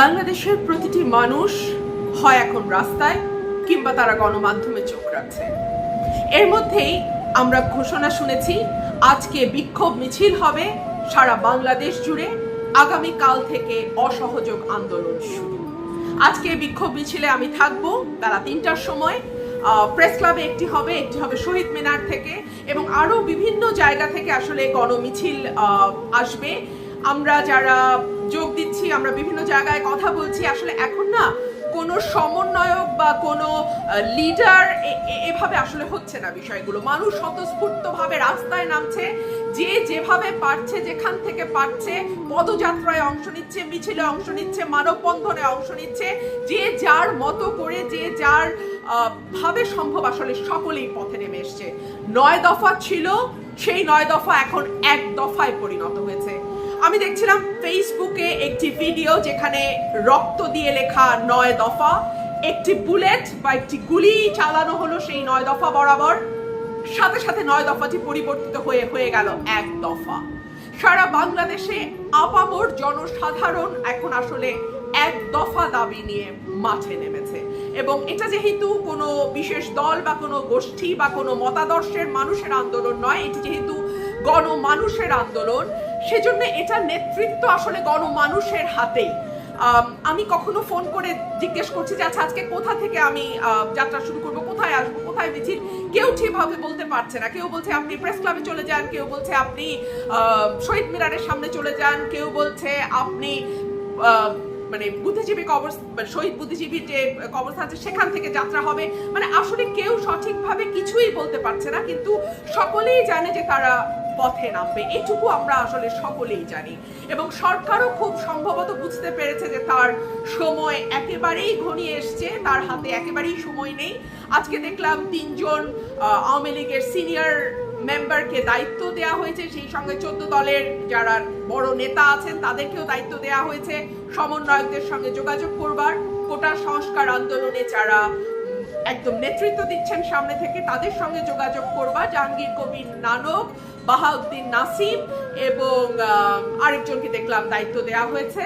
বাংলাদেশের প্রতিটি মানুষ হয় এখন রাস্তায় কিংবা তারা গণমাধ্যমে চোখ রাখছে। এর মধ্যেই আমরা ঘোষণা শুনেছি, আজকে বিক্ষোভ মিছিল হবে, সারা বাংলাদেশ জুড়ে আগামী কাল থেকে অসহযোগ আন্দোলন শুরু। আজকে বিক্ষোভ মিছিলে আমি থাকব, বেলা তিনটার সময়। প্রেস ক্লাবে একটি হবে একটি হবে শহীদ মিনার থেকে এবং আরও বিভিন্ন জায়গা থেকে আসলে গণমিছিল আসবে। আমরা যারা যোগ দিচ্ছি আমরা বিভিন্ন জায়গায় কথা বলছি। আসলে এখন না কোনো সমন্বয়ক বা কোনো লিডার এভাবে আসলে হচ্ছে না বিষয়গুলো। মানুষ স্বতঃস্ফূর্তভাবে রাস্তায় নামছে, যে যেভাবে পারছে, যেখান থেকে পারছে, পদযাত্রায় অংশ নিচ্ছে, মিছিলে অংশ নিচ্ছে, মানববন্ধনে অংশ নিচ্ছে, যে যার মতো করে, যে যার ভাবে সম্ভব আসলে সকলেই পথে নেমে এসছে। নয় দফা ছিল, সেই নয় দফা এখন এক দফায় পরিণত হয়েছে। আমি দেখছিলাম ফেসবুকে একটি ভিডিও যেখানে রক্ত দিয়ে লেখা নয় দফা, একটি বুলেট বা একটি গুলি চালানো হলো সেই নয় দফা বরাবর। সাথে সাথে নয় দফাটি পরিবর্তিত হয়ে হয়ে গেল এক দফা। সারা বাংলাদেশে আপামর জনসাধারণ এখন আসলে এক দফা দাবি নিয়ে মাঠে নেমেছে। এবং এটা যেহেতু কোনো বিশেষ দল বা কোনো গোষ্ঠী বা কোনো মতাদর্শের মানুষের আন্দোলন নয়, এটি যেহেতু গণমানুষের আন্দোলন সেজন্য এটার নেতৃত্ব আসলে গণমানুষের হাতেই। আমি কখনো ফোন করে জিজ্ঞেস করছি যে আচ্ছা আজকে কোথা থেকে আমি যাত্রা শুরু করব? কোথায় আসব? কোথায় মিছিল? কেউ ঠিকভাবে বলতে পারছে না। কেউ বলছে, আপনি প্রেস ক্লাবে চলে যান। কেউ বলছে, আপনি শহীদ মিনারের সামনে চলে যান। কেউ বলছে, আপনি মানে বুদ্ধিজীবী কবর মানে শহীদ বুদ্ধিজীবীর যে কবরস্থান আছে, সেখান থেকে যাত্রা হবে। মানে আসলে কেউ সঠিকভাবে কিছুই বলতে পারছে না। কিন্তু সকলেই জানে যে তারা পথে নামবে, এটুকু আমরা আসলে সকলেই জানি। এবং সরকারও খুব সম্ভবত বুঝতে পেরেছে যে তার সময় একেবারেই ঘনিয়ে এসছে, তার হাতে একেবারেই সময় নেই। আজকে দেখলাম তিনজন আওয়ামী লীগের সিনিয়র মেম্বারকে দায়িত্ব দেওয়া হয়েছে, সেই সঙ্গে চোদ্দ দলের যারা বড় নেতা আছেন, তাদেরকেও দায়িত্ব দেওয়া হয়েছে। সমন্বয়কদের সঙ্গে যোগাযোগ করবার, কোটা সংস্কার আন্দোলনে যারা একদম নেতৃত্ব দিচ্ছেন সামনে থেকে। তাদের সঙ্গে যোগাযোগ করবা জাহাঙ্গীর কবির নানক, বাহাউদ্দিন নাসিম এবং আরেকজনকে দেখলাম দায়িত্ব দেয়া হয়েছে।